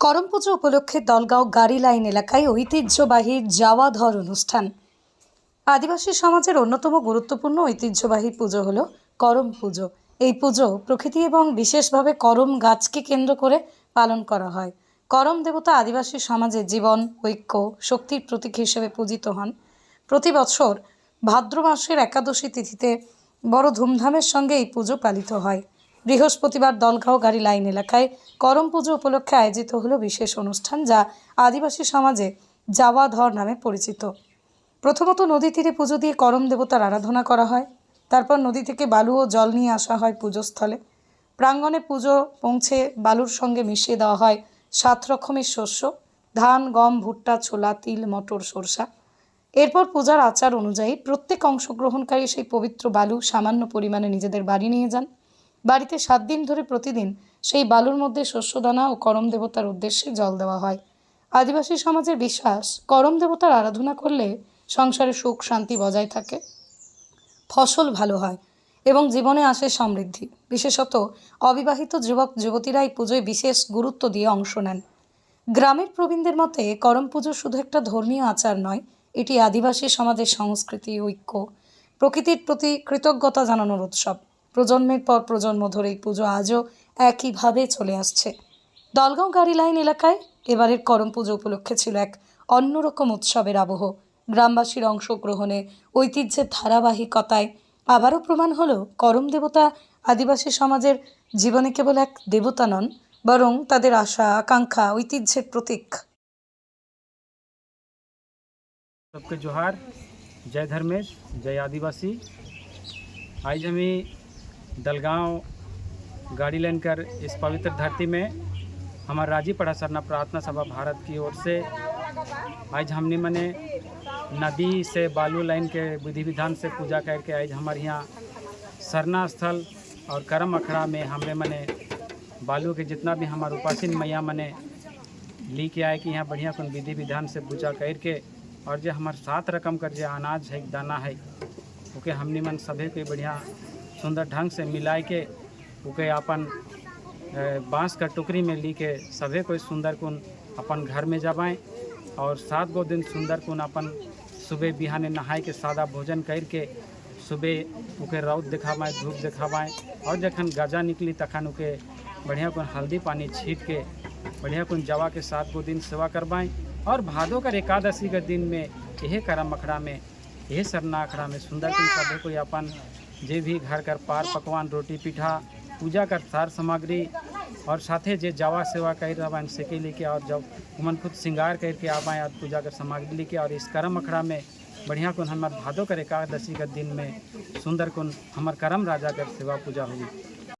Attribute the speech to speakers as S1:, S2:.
S1: করম পুজো উপলক্ষে দলগাঁও গাড়ি লাইন এলাকায় ঐতিহ্যবাহী যাওয়া ধর অনুষ্ঠান। আদিবাসী সমাজের অন্যতম গুরুত্বপূর্ণ ঐতিহ্যবাহী পুজো হলো করম পুজো। এই পুজো প্রকৃতি এবং বিশেষভাবে করম গাছকে কেন্দ্র করে পালন করা হয়। করম দেবতা আদিবাসী সমাজে জীবন, ঐক্য, শক্তির প্রতীক হিসেবে পূজিত হন। প্রতি বছর ভাদ্র মাসের একাদশী তিথিতে বড় ধুমধামের সঙ্গে এই পুজো পালিত হয়। বৃহস্পতিবার দলগাঁও গাড়ি লাইন এলাকায় করম পুজো উপলক্ষে আয়োজিত হলো বিশেষ অনুষ্ঠান যা আদিবাসী সমাজে যাওয়া ধর নামে পরিচিত। প্রথমত নদী তীরে পুজো দিয়ে করম দেবতার আরাধনা করা হয়। তারপর নদী থেকে বালু ও জল নিয়ে আসা হয় পুজোস্থলে। প্রাঙ্গণে পুজো পৌঁছে বালুর সঙ্গে মিশিয়ে দেওয়া হয় সাত রকমের শস্য, ধান, গম, ভুট্টা, ছোলা, তিল, মটর, সরষা। এরপর পূজার আচার অনুযায়ী প্রত্যেক অংশগ্রহণকারী সেই পবিত্র বালু সামান্য পরিমাণে নিজেদের বাড়ি নিয়ে যান। বাড়িতে সাত দিন ধরে প্রতিদিন সেই বালুর মধ্যে শস্যদানা ও করম দেবতার উদ্দেশ্যে জল দেওয়া হয়। আদিবাসী সমাজের বিশ্বাস, করম দেবতার আরাধনা করলে সংসারে সুখ শান্তি বজায় থাকে। ফসল ভালো হয় এবং জীবনে আসে সমৃদ্ধি। বিশেষত অবিবাহিত যুবক যুবতীরা এই পুজোয় বিশেষ গুরুত্ব দিয়ে অংশ নেন। গ্রামের প্রবীণদের মতে করম পুজো শুধু একটা ধর্মীয় আচার নয়, এটি আদিবাসী সমাজের সংস্কৃতি, ঐক্য, প্রকৃতির প্রতি কৃতজ্ঞতা জানানোর উৎসব। প্রজন্মের পর প্রজন্ম ধরে এই পুজো আজও একইভাবে চলে আসছে। দলগাঁও গাড়ি লাইন এলাকায় এবারের করম পুজো উপলক্ষে ছিল এক অন্যরকম উৎসবের আবহ। গ্রামবাসীর অংশগ্রহণে ঐতিহ্যের ধারাবাহিকতায় আবারও প্রমাণ হলো করম দেবতা আদিবাসী সমাজের জীবনে কেবল এক দেবতা নন বরং তাদের আশা আকাঙ্ক্ষা ঐতিহ্যের প্রতীক
S2: सबके जोहार जय धर्मेश जय आदिवासी आज हम दलगांव गाड़ी लाइन कर इस पवित्र धरती में हमारा राजी पड़ा सरना प्रार्थना सभा भारत की ओर से आज हमने मने नदी से, बालू लाइन के विधि विधान से पूजा करके आज हमारे यहाँ सरना स्थल और करम अखड़ा में हमने मने बालू के जितना भी हमारे उपासीन मैया मने ली के आए कि यहाँ बढ़िया कौन विधि विधान से पूजा करके और जो हमारे सात रकम कर जो अनाज है, दाना है ओके हमने मन सभे के बढ़िया सुंदर ढंग से मिलाए के ओके अपन बाँस का टुकड़ी में ली के सभी कोई सुंदर कुन अपन घर में जबाएँ और सात गो दिन सुंदर कुन अपन सुबह बिहाने नहाए के सादा भोजन करके सुबह ओके रौद दिखावाएँ धूप दिखावाएँ और जखन गजा निकली तखन ओके बढ़िया कुन हल्दी पानी छीट के बढ़िया कुन जवा के सात गो दिन सेवा करवाएँ और भादो कर एकादशी के दिन में यह करम अखड़ा में यह सरना अखड़ा में सुंदर कुन सभे कोई अपन जे भी घर कर पार पकवान, रोटी, पीठा, पूजा कर सार सामग्री और साथे जे जावा सेवा कर से के लेके और जब हमन खुद श्रृंगार करके आवाएँ और पूजा कर सामग्री लेके और इस करम अखड़ा में बढ़िया कुन हमार भादो कर एकादशी के दिन में सुंदर कुन हमार करम राजा कर सेवा पूजा होगी